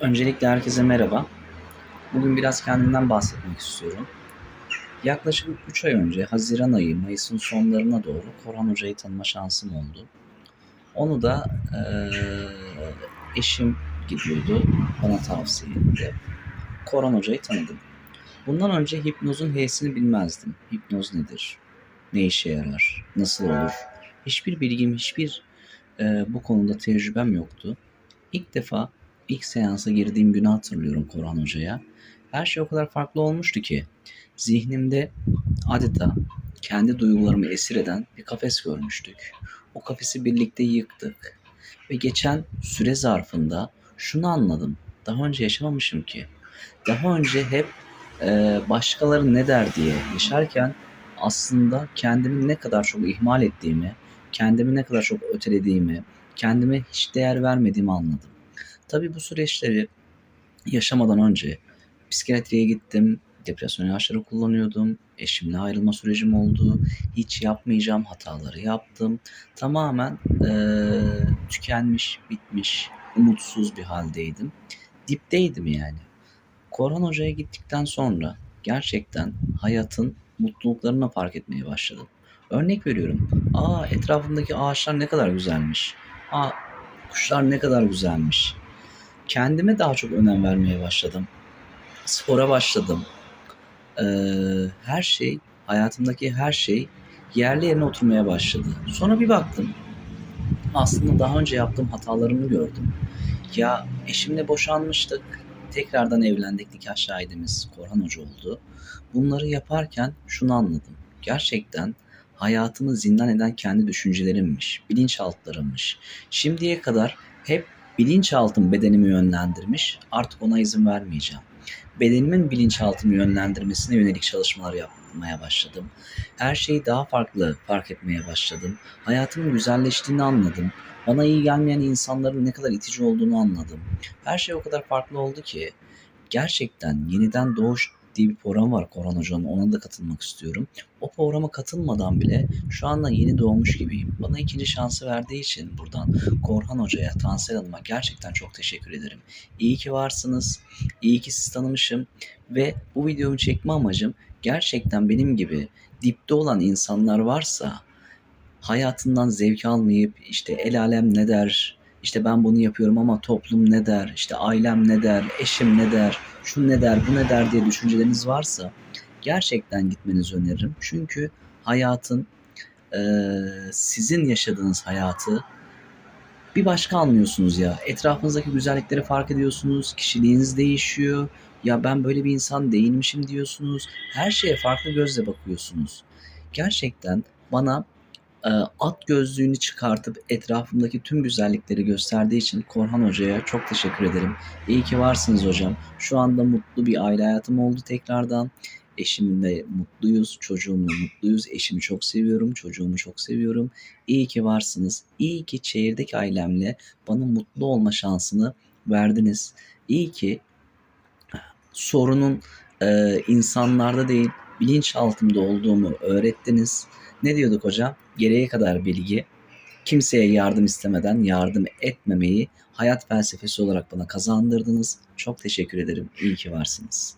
Öncelikle herkese merhaba. Bugün biraz kendimden bahsetmek istiyorum. Yaklaşık 3 ay önce Haziran ayı, Mayıs'ın sonlarına doğru Korhan Hoca'yı tanıma şansım oldu. Onu da eee, eşim gidiyordu, bana tavsiye etti. Korhan Hoca'yı tanıdım. Bundan önce hipnozun H'sini bilmezdim. Hipnoz nedir? Ne işe yarar? Nasıl olur? Hiçbir bilgim, hiçbir eee, bu konuda tecrübem yoktu. İlk defa ilk seansa girdiğim günü hatırlıyorum Korhan Hoca'ya. Her şey o kadar farklı olmuştu ki zihnimde adeta kendi duygularımı esir eden bir kafes görmüştük. O kafesi birlikte yıktık ve geçen süre zarfında şunu anladım. Daha önce yaşamamışım ki. Daha önce hep e, başkaları ne der diye yaşarken aslında kendimi ne kadar çok ihmal ettiğimi, kendimi ne kadar çok ötelediğimi, kendime hiç değer vermediğimi anladım. Tabii bu süreçleri yaşamadan önce psikiyatriye gittim. Depresyon ilaçları kullanıyordum. Eşimle ayrılma sürecim oldu. Hiç yapmayacağım hataları yaptım. Tamamen eee, tükenmiş, bitmiş, umutsuz bir haldeydim. Dipteydim yani. Korhan Hoca'ya gittikten sonra gerçekten hayatın mutluluklarını fark etmeye başladım. Örnek veriyorum. Aa etrafımdaki ağaçlar ne kadar güzelmiş. Aa kuşlar ne kadar güzelmiş. Kendime daha çok önem vermeye başladım. Spora başladım. Ee, her şey, hayatımdaki her şey yerli yerine oturmaya başladı. Sonra bir baktım. Aslında daha önce yaptığım hatalarımı gördüm. Ya eşimle boşanmıştık. Tekrardan evlendik. Nikah şahidimiz Korhan Hoca oldu. Bunları yaparken şunu anladım. Gerçekten hayatımı zindan eden kendi düşüncelerimmiş, bilinçaltlarımmış. Şimdiye kadar hep bilinçaltım bedenimi yönlendirmiş. Artık ona izin vermeyeceğim. Bedenimin bilinçaltımı yönlendirmesine yönelik çalışmalar yapmaya başladım. Her şeyi daha farklı fark etmeye başladım. Hayatımın güzelleştiğini anladım. Bana iyi gelmeyen insanların ne kadar itici olduğunu anladım. Her şey o kadar farklı oldu ki gerçekten yeniden doğuş diye bir program var Korhan Hoca'nın. Ona da katılmak istiyorum. O programa katılmadan bile şu anda yeni doğmuş gibiyim. Bana ikinci şansı verdiği için buradan Korhan Hoca'ya, Tansel Hanım'a gerçekten çok teşekkür ederim. İyi ki varsınız. İyi ki sizi tanımışım. Ve bu videomu çekme amacım gerçekten benim gibi dipte olan insanlar varsa hayatından zevk almayıp işte el alem ne der, işte ben bunu yapıyorum ama toplum ne der, işte ailem ne der, eşim ne der, şu ne der, bu ne der diye düşünceleriniz varsa gerçekten gitmenizi öneririm. Çünkü hayatın eee, sizin yaşadığınız hayatı bir başka anlıyorsunuz ya. Etrafınızdaki güzellikleri fark ediyorsunuz, kişiliğiniz değişiyor. Ya ben böyle bir insan değilmişim diyorsunuz. Her şeye farklı gözle bakıyorsunuz. Gerçekten bana e, at gözlüğünü çıkartıp etrafımdaki tüm güzellikleri gösterdiği için Korhan Hoca'ya çok teşekkür ederim. İyi ki varsınız hocam. Şu anda mutlu bir aile hayatım oldu tekrardan. Eşimle mutluyuz, çocuğumla mutluyuz. Eşimi çok seviyorum, çocuğumu çok seviyorum. İyi ki varsınız. İyi ki çekirdek ailemle bana mutlu olma şansını verdiniz. İyi ki sorunun e, insanlarda değil bilinçaltımda olduğumu öğrettiniz. Ne diyorduk hocam? Gereğe kadar bilgi, kimseye yardım istemeden yardım etmemeyi hayat felsefesi olarak bana kazandırdınız. Çok teşekkür ederim. İyi ki varsınız.